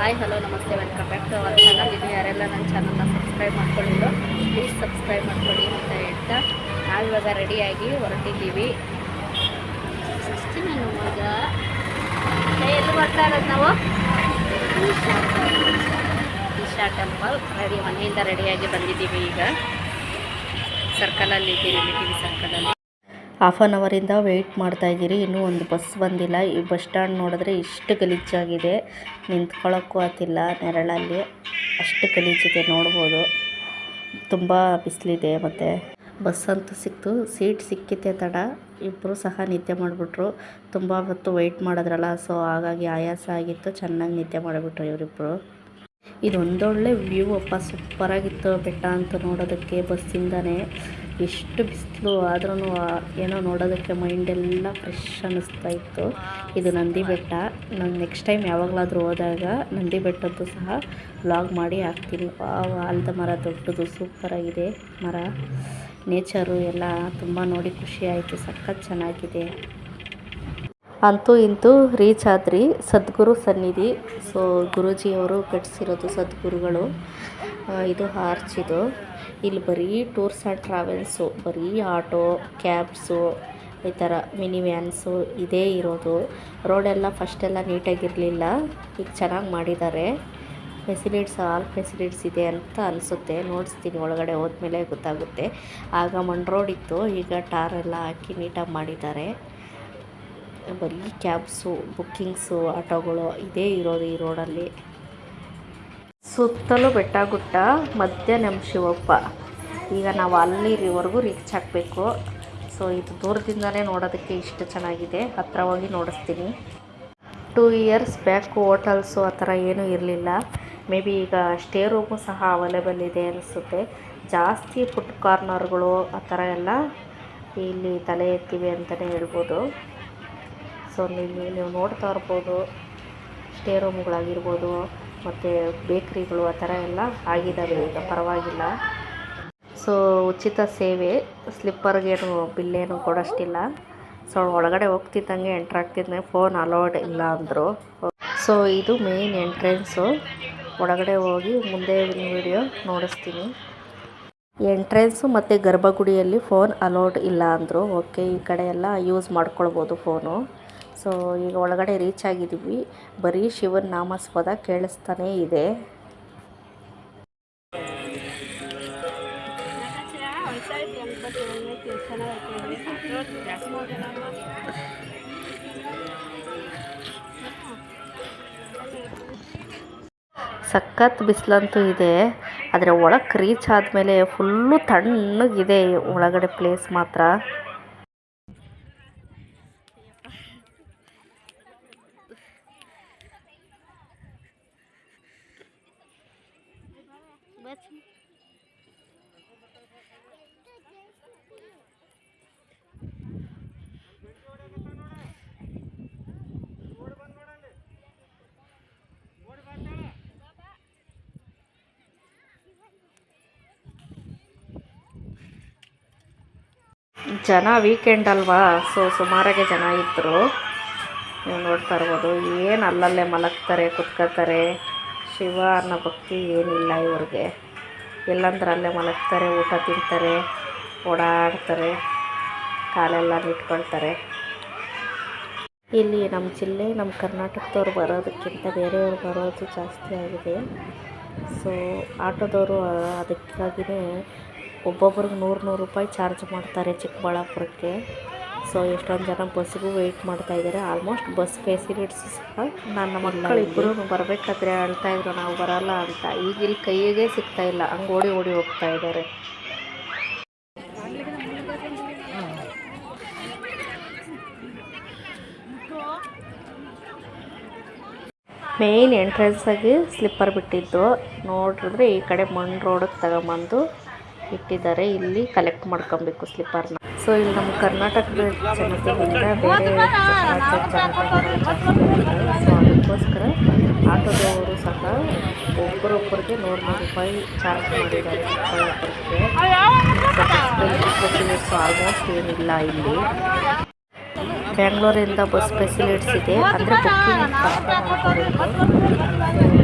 Hi, hello, ನಮಸ್ತೆ, welcome back to our channel ಇದು ಯಾರೆಲ್ಲ ನನ್ನ ಚಾನಲ್ನ ಸಬ್ಸ್ಕ್ರೈಬ್ ಮಾಡ್ಕೊಂಡಿದ್ದು ಪ್ಲೀಸ್ ಸಬ್ಸ್ಕ್ರೈಬ್ ಮಾಡ್ಕೊಳ್ಳಿ ಅಂತ ಹೇಳ್ತಾ ನಾವಿವಾಗ ರೆಡಿಯಾಗಿ ಹೊರಟಿದ್ದೀವಿ. ನಾನು ಇವಾಗ ಎಲ್ಲಿ ಬರ್ತಾ ಇರೋದು ನಾವು? ಇಶಾ ಟೆಂಪಲ್ ರೆಡಿ ಮನೆಯಿಂದ ರೆಡಿಯಾಗಿ ಬಂದಿದ್ದೀವಿ ಈಗ. ಸರ್ಕಲಲ್ಲಿ ಇದ್ದೀವಿ ಸರ್ಕಲಲ್ಲಿ ಹಾಫ್ ಆನ್ ಅವರಿಂದ ವೆಯ್ಟ್ ಮಾಡ್ತಾ ಇದ್ದೀರಿ. ಇನ್ನೂ ಒಂದು ಬಸ್ ಬಂದಿಲ್ಲ. ಈ ಬಸ್ ಸ್ಟ್ಯಾಂಡ್ ನೋಡಿದ್ರೆ ಇಷ್ಟು ಗಲೀಜಾಗಿದೆ. ನಿಂತ್ಕೊಳ್ಳೋಕ್ಕೂ ಆಗ್ತಿಲ್ಲ ನೆರಳಲ್ಲಿ. ಅಷ್ಟು ಗಲೀಜಿದೆ ನೋಡ್ಬೋದು. ತುಂಬ ಬಿಸಿಲಿದೆ ಮತ್ತು. ಬಸ್ ಅಂತೂ ಸಿಕ್ತು. ಸೀಟ್ ಸಿಕ್ಕಿತ್ತೆ ತಡ. ಇಬ್ಬರು ಸಹ ನಿದ್ದೆ ಮಾಡಿಬಿಟ್ರು. ತುಂಬ ಹೊತ್ತು ವೆಯ್ಟ್ ಮಾಡಿದ್ರಲ್ಲ ಸೊ ಹಾಗಾಗಿ ಆಯಾಸ ಆಗಿತ್ತು. ಚೆನ್ನಾಗಿ ನಿದ್ದೆ ಮಾಡಿಬಿಟ್ರು ಇವರಿಬ್ಬರು ಇದೊಂದೊಳ್ಳೆ ವ್ಯೂ ಅಪ್ಪ. ಸೂಪರಾಗಿತ್ತು ಬೆಟ್ಟ ಅಂತ ನೋಡೋದಕ್ಕೆ ಬಸ್ಸಿಂದನೇ ಎಷ್ಟು ಬಿಸಿಲು ಆದ್ರೂ ಏನೋ ನೋಡೋದಕ್ಕೆ ಮೈಂಡೆಲ್ಲ ಫ್ರೆಶ್ ಅನ್ನಿಸ್ತಾ ಇತ್ತು. ಇದು ನಂದಿ ಬೆಟ್ಟ. ನಾನು ನೆಕ್ಸ್ಟ್ ಟೈಮ್ ಯಾವಾಗಲಾದರೂ ಹೋದಾಗ ನಂದಿ ಬೆಟ್ಟದ್ದು ಸಹ ವ್ಲಾಗ್ ಮಾಡಿ ಹಾಕ್ತೀನಿ. ಆಲದ ಮರ ದೊಡ್ಡದು ಸೂಪರಾಗಿದೆ ಮರ ನೇಚರು ಎಲ್ಲ ತುಂಬ ನೋಡಿ ಖುಷಿ ಆಯಿತು. ಸಖತ್ ಚೆನ್ನಾಗಿದೆ. ಅಂತೂ ಇಂತೂ ರೀಚ್ ಆದ್ರಿ. ಸದ್ಗುರು ಸನ್ನಿಧಿ. ಸೊ ಗುರೂಜಿಯವರು ಕಟ್ಸಿರೋದು ಸದ್ಗುರುಗಳು. ಇದು ಆರ್ಚ್ ಇಲ್ಲಿ ಬರೀ ಟೂರ್ಸ್ ಆ್ಯಂಡ್ ಟ್ರಾವೆಲ್ಸು, ಬರೀ ಆಟೋ, ಕ್ಯಾಬ್ಸು, ಈ ಥರ ಮಿನಿ ವ್ಯಾನ್ಸು ಇದೇ ಇರೋದು. ರೋಡೆಲ್ಲ ಫಸ್ಟೆಲ್ಲ ನೀಟಾಗಿರಲಿಲ್ಲ. ಈಗ ಚೆನ್ನಾಗಿ ಮಾಡಿದ್ದಾರೆ. ಫೆಸಿಲಿಟೀಸ್, ಆಲ್ ಫೆಸಿಲಿಟೀಸ್ ಇದೆ ಅಂತ ಅನಿಸುತ್ತೆ. ನೋಡಿಸ್ತೀನಿ, ಒಳಗಡೆ ಹೋದ್ಮೇಲೆ ಗೊತ್ತಾಗುತ್ತೆ. ಆಗ ಮಣ್ ರೋಡ್ ಇತ್ತು. ಈಗ ಟಾರೆಲ್ಲ ಹಾಕಿ ನೀಟಾಗಿ ಮಾಡಿದ್ದಾರೆ. ಬರೀ ಕ್ಯಾಬ್ಸು, ಬುಕ್ಕಿಂಗ್ಸು, ಆಟೋಗಳು ಇದೇ ಇರೋದು ಈ ರೋಡಲ್ಲಿ. ಸುತ್ತಲೂ ಬೆಟ್ಟ ಗುಡ್ಡ ಮಧ್ಯ ನಮ್ಮ ಶಿವಪ್ಪ. ಈಗ ನಾವು ಅಲ್ಲಿವರೆಗೂ ರೀಚ್ ಹಾಕಬೇಕು ಸೊ, ಇದು ದೂರದಿಂದಲೇ ನೋಡೋದಕ್ಕೆ ಇಷ್ಟು ಚೆನ್ನಾಗಿದೆ. ಹತ್ರ ಹೋಗಿ ನೋಡಿಸ್ತೀನಿ. ಟೂ ಇಯರ್ಸ್ ಬ್ಯಾಕ್ ಹೋಟಲ್ಸು ಆ ಥರ ಏನೂ ಇರಲಿಲ್ಲ. ಮೇ ಬಿ ಈಗ ಸ್ಟೇ ರೂಮು ಸಹ ಅವೈಲೇಬಲ್ ಇದೆ ಅನಿಸುತ್ತೆ. ಜಾಸ್ತಿ ಫುಡ್ ಕಾರ್ನರ್ಗಳು ಆ ಥರ ಎಲ್ಲ ಇಲ್ಲಿ ತಲೆ ಎತ್ತಿವೆ ಅಂತಲೇ ಹೇಳ್ಬೋದು. ಸೊ ನೀವು ನೀವು ನೋಡ್ತಾ ಇರ್ಬೋದು, ಸ್ಟೇ ರೂಮ್ಗಳಾಗಿರ್ಬೋದು, ಮತ್ತು ಬೇಕ್ರಿಗಳು ಆ ಥರ ಎಲ್ಲ ಆಗಿದ್ದಾವೆ ಈಗ, ಪರವಾಗಿಲ್ಲ. ಸೊ ಉಚಿತ ಸೇವೆ ಸ್ಲಿಪ್ಪರ್ಗೇನು ಬಿಲ್ಲೇನು ಕೊಡೋಷ್ಟಿಲ್ಲ. ಸೊ ಒಳಗಡೆ ಹೋಗ್ತಿದ್ದಂಗೆ ಎಂಟ್ರ್ ಆಗ್ತಿದ್ದಂಗೆ ಫೋನ್ ಅಲೌಡ್ ಇಲ್ಲ ಅಂದರು. ಸೊ ಇದು ಮೇನ್ ಎಂಟ್ರೆನ್ಸು ಒಳಗಡೆ ಹೋಗಿ ಮುಂದೆ ವಿಡಿಯೋ ನೋಡಿಸ್ತೀನಿ. ಎಂಟ್ರೆನ್ಸು ಮತ್ತು ಗರ್ಭಗುಡಿಯಲ್ಲಿ ಫೋನ್ ಅಲೌಡ್ ಇಲ್ಲ ಅಂದರು. ಓಕೆ ಈ ಕಡೆ ಎಲ್ಲ ಯೂಸ್ ಮಾಡ್ಕೊಳ್ಬೋದು ಫೋನು ಸೊ ಈಗ ಒಳಗಡೆ ರೀಚ್ ಆಗಿದ್ದೀವಿ. ಬರೀ ಶಿವನ ನಾಮಸ್ಪದ ಕೇಳಿಸ್ತಾನೇ ಇದೆ. ಸಖತ್ ಬಿಸಿಲಂತೂ ಇದೆ. ಆದರೆ ಒಳಕ್ಕೆ ರೀಚ್ ಆದಮೇಲೆ ಫುಲ್ಲು ತಣ್ಣಗಿದೆ ಒಳಗಡೆ ಪ್ಲೇಸ್ ಮಾತ್ರ. ಜನ ವೀಕೆಂಡ್ ಅಲ್ವಾ? ಸೊ ಸುಮಾರಾಗೆ ಜನ ಇದ್ರು. ನೀವು ನೋಡ್ತಾ ಇರ್ಬೋದು ಏನು ಅಲ್ಲಲ್ಲೇ ಮಲಗ್ತಾರೆ ಕುತ್ಕೋತಾರೆ ಶಿವ, ಅನ್ನೋ ಭಕ್ತಿ ಏನಿಲ್ಲ ಇವ್ರಿಗೆ. ಎಲ್ಲಂದ್ರೆ ಅಲ್ಲೇ ಮಲಗ್ತಾರೆ, ಊಟ ತಿಂತಾರೆ, ಓಡಾಡ್ತಾರೆ, ಕಾಲೆಲ್ಲ ನಿಟ್ಕೊಳ್ತಾರೆ ಇಲ್ಲಿ ನಮ್ಮ ಜಿಲ್ಲೆ, ನಮ್ಮ ಕರ್ನಾಟಕದವ್ರು ಬರೋದಕ್ಕಿಂತ ಬೇರೆಯವ್ರು ಬರೋದು ಜಾಸ್ತಿ ಆಗಿದೆ. ಸೊ ಆಟೋದವರು ಅದಕ್ಕಾಗಿಯೇ ಒಬ್ಬೊಬ್ರಿಗೆ ನೂರು ನೂರು ರೂಪಾಯಿ ಚಾರ್ಜ್ ಮಾಡ್ತಾರೆ ಚಿಕ್ಕಬಳ್ಳಾಪುರಕ್ಕೆ. ಸೊ ಎಷ್ಟೊಂದು ಜನ ಬಸ್ಸಿಗೂ ವೆಯ್ಟ್ ಮಾಡ್ತಾ ಇದ್ದಾರೆ ಆಲ್ಮೋಸ್ಟ್ ಬಸ್ ಫೆಸಿಲಿಟೀಸ್ ಸಹ ನನ್ನ ಮಕ್ಕಳು ಇಬ್ಬರು ಬರಬೇಕಾದ್ರೆ ಹೇಳ್ತಾ ಇದ್ರು. ನಾವು ಬರಲ್ಲ ಅಂತ. ಈಗ ಇಲ್ಲಿ ಕೈಗೆ ಸಿಗ್ತಾ ಇಲ್ಲ. ಹಂಗೆ ಓಡಿ ಓಡಿ ಹೋಗ್ತಾ ಇದ್ದಾರೆ ಮೇಯ್ನ್ ಎಂಟ್ರೆನ್ಸಾಗಿ ಸ್ಲಿಪ್ಪರ್ ಬಿಟ್ಟಿದ್ದು. ನೋಡಿದ್ರೆ ಈ ಕಡೆ ಮಣ್ಣು ರೋಡಿಗೆ ತಗೊಂಬಂದು ಇಟ್ಟಿದ್ದಾರೆ. ಇಲ್ಲಿ ಕಲೆಕ್ಟ್ ಮಾಡ್ಕೊಬೇಕು ಸ್ಲಿಪ್ಪರ್ನ ಸೊ ಇಲ್ಲಿ ನಮ್ಮ ಕರ್ನಾಟಕದ ಜನತೆಯಿಂದ ಬೇರೆ. ಸೊ ಅದಕ್ಕೋಸ್ಕರ ಆಟೋದವರು ಸಹ ಒಬ್ಬರೊಬ್ಬರಿಗೆ ನೂರು ನೂರು ರೂಪಾಯಿ ಚಾರ್ಜ್ ಮಾಡಿದ್ದಾರೆ. ಫೆಸಿಲಿಟೀಸ್ ಆಲ್ಮೋಸ್ಟ್ ಏನಿಲ್ಲ ಇಲ್ಲಿ. ಬೆಂಗಳೂರಿಂದ ಬಸ್ ಫೆಸಿಲಿಟೀಸ್ ಇದೆ. ಅಂದರೆ ಬುಕ್ಕಿಂಗ್ ಕಷ್ಟ ಮಾಡ್ಕೋಬೇಕು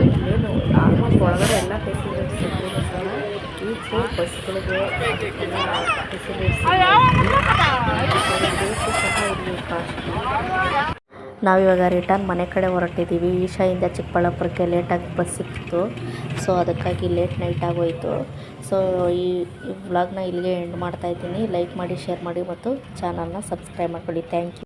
ಇಲ್ಲೇನು ಆಲ್ಮೋಸ್ಟ್ ಒಳಗಡೆ ಎಲ್ಲ ಫೆಸಿಲಿಟೀಸ್ ಇದ್ರೂ ಬಸ್ಗಳಿಗೆ ನಾವಿವಾಗ ರಿಟರ್ನ್ ಮನೆ ಕಡೆ ಹೊರಟಿದ್ದೀವಿ. ಈಶಾಯಿಂದ ಚಿಕ್ಕಬಳ್ಳಾಪುರಕ್ಕೆ ಲೇಟಾಗಿ ಬಸ್ ಸಿಕ್ತು ಸೊ ಅದಕ್ಕಾಗಿ ಲೇಟ್ ನೈಟ್ ಆಗೋಯಿತು. ಸೊ ಈ ವ್ಲಾಗ್ನ ಇಲ್ಲಿಗೆ ಎಂಡ್ ಮಾಡ್ತಾ ಇದ್ದೀನಿ. ಲೈಕ್ ಮಾಡಿ ಶೇರ್ ಮಾಡಿ ಮತ್ತು ಚಾನಲ್ನ ಸಬ್ಸ್ಕ್ರೈಬ್ ಮಾಡ್ಕೊಳ್ಳಿ. Thank you